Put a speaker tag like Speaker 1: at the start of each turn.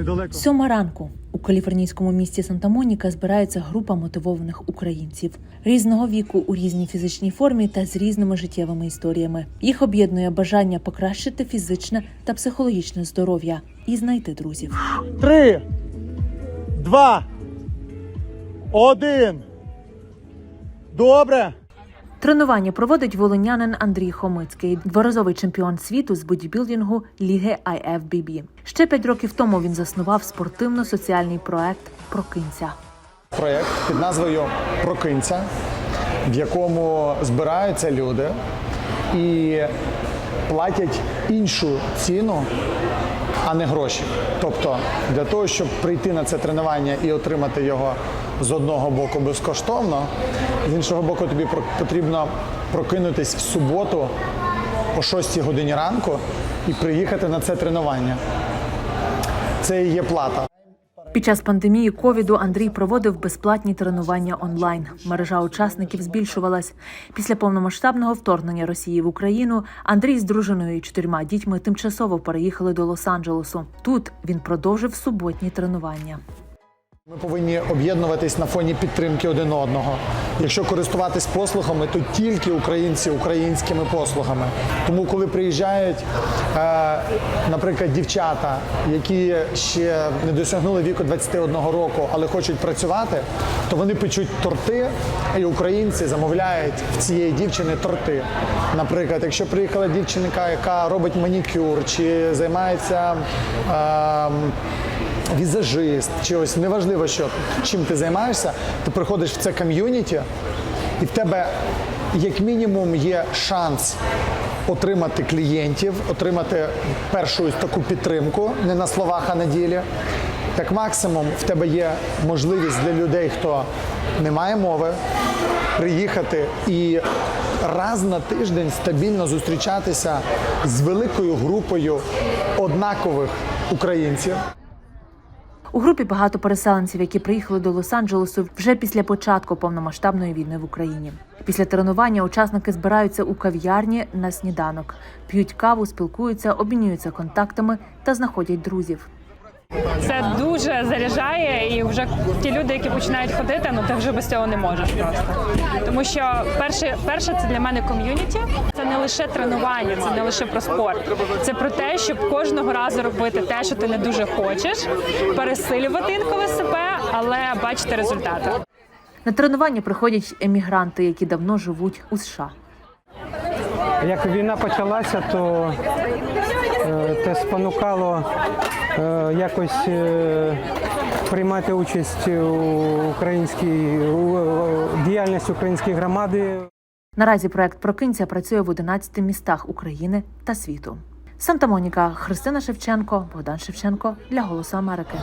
Speaker 1: недалеко.
Speaker 2: Сьома ранку у каліфорнійському місті Санта-Моніка збирається група мотивованих українців різного віку у різній фізичній формі та з різними життєвими історіями. Їх об'єднує бажання покращити фізичне та психологічне здоров'я і знайти друзів.
Speaker 1: Три, два, один. Добре.
Speaker 2: Тренування проводить волинянин Андрій Хомицький, дворазовий чемпіон світу з бодібілдингу Ліги IFBB. Ще п'ять років тому він заснував спортивно-соціальний проект Прокинця.
Speaker 3: проєкт під назвою Прокинця, в якому збираються люди і платять іншу ціну, а не гроші. Тобто для того, щоб прийти на це тренування і отримати його з одного боку безкоштовно, з іншого боку, тобі потрібно прокинутись в суботу о 6 годині ранку і приїхати на це тренування. Це і є плата.
Speaker 2: Під час пандемії ковіду Андрій проводив безплатні тренування онлайн. Мережа учасників збільшувалась. Після повномасштабного вторгнення Росії в Україну Андрій з дружиною і чотирма дітьми тимчасово переїхали до Лос-Анджелесу. Тут він продовжив суботні тренування.
Speaker 3: Ми повинні об'єднуватись на фоні підтримки один одного. Якщо користуватись послугами, то тільки українці українськими послугами. Тому, коли приїжджають, е, наприклад, дівчата, які ще не досягнули віку 21 року, але хочуть працювати, то вони печуть торти, і українці замовляють в цієї дівчини торти. Наприклад, якщо приїхала дівчинка, яка робить манікюр чи займається. Е, візажист, чи ось неважливо, що чим ти займаєшся, ти приходиш в це ком'юніті, і в тебе як мінімум є шанс отримати клієнтів, отримати першу таку підтримку, не на словах, а на ділі. Як максимум, в тебе є можливість для людей, хто не має мови, приїхати і раз на тиждень стабільно зустрічатися з великою групою однакових українців.
Speaker 2: У групі багато переселенців, які приїхали до Лос-Анджелесу вже після початку повномасштабної війни в Україні. Після тренування учасники збираються у кав'ярні на сніданок, п'ють каву, спілкуються, обмінюються контактами та знаходять друзів.
Speaker 4: Це дуже заряджає, і вже ті люди, які починають ходити, ну ти вже без цього не можеш просто. Тому що перше, перше це для мене ком'юніті. Це не лише тренування, це не лише про спорт. Це про те, щоб кожного разу робити те, що ти не дуже хочеш, пересилювати інколи себе, але бачити результати.
Speaker 2: На тренування приходять емігранти, які давно живуть у США.
Speaker 5: Як війна почалася, то те спонукало е, якось е, приймати участь у українській е, діяльності української громади.
Speaker 2: Наразі проект Прокинця працює в 11 містах України та світу. Санта-Моніка, Христина Шевченко, Богдан Шевченко для Голосу Америки.